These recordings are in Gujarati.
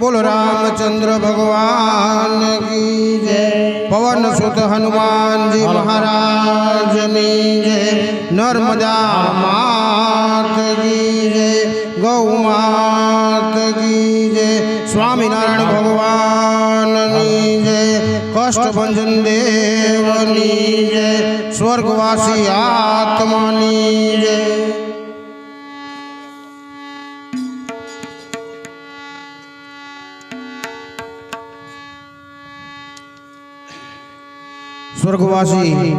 બોલ રામચંદ્ર ભગવાન કી જય પવન સુત હનુમાનજી મહારાજની જય નર્મદા માત કી જય ગૌ માત કી જય સ્વામિનારાયણ ભગવાનની જય કષ્ટભંજન દેવની જય સ્વર્ગવાસી આત્માની જય स्वर्गवासी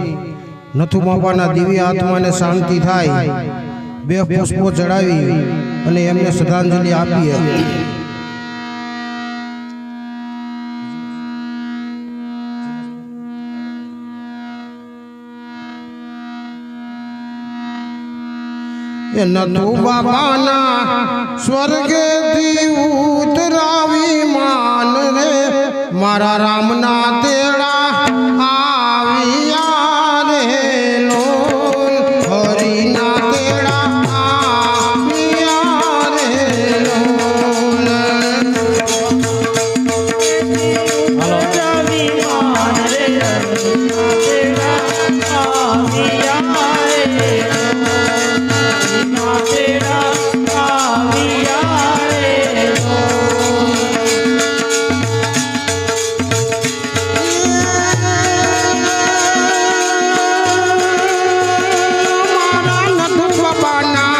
नथुबापाना दिव्य आत्मा ने शांति थाई बे पुष्पो चढ़ાવી અને એમને શ્રદ્ધાંજલિ આપી હે નથુબાબાના સ્વર્ગ દેવૂત રાવીમાન હે મારા રામનાથે I'm now.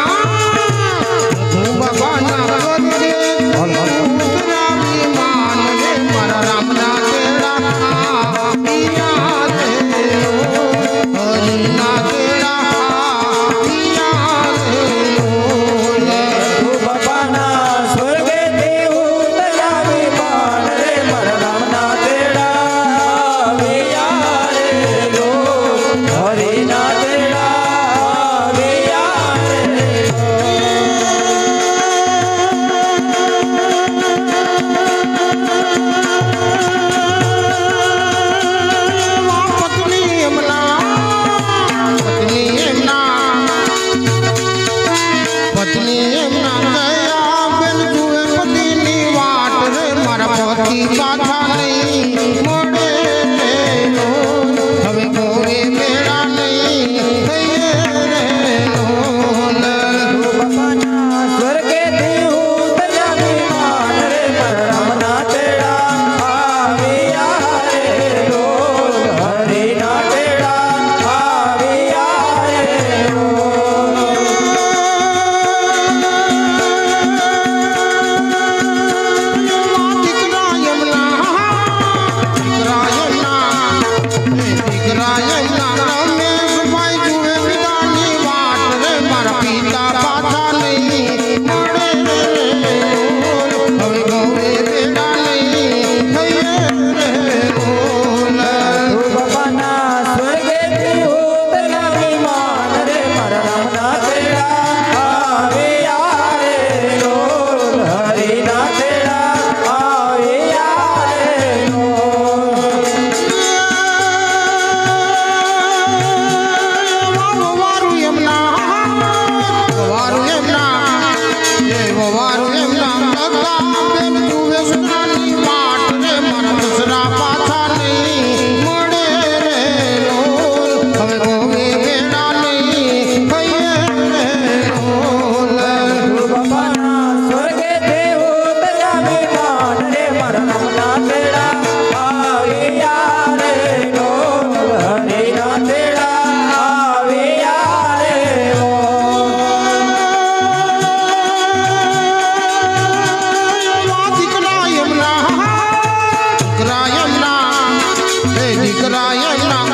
mama.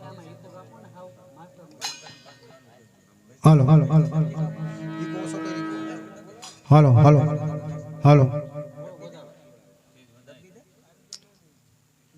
hello hello hello hello hello hello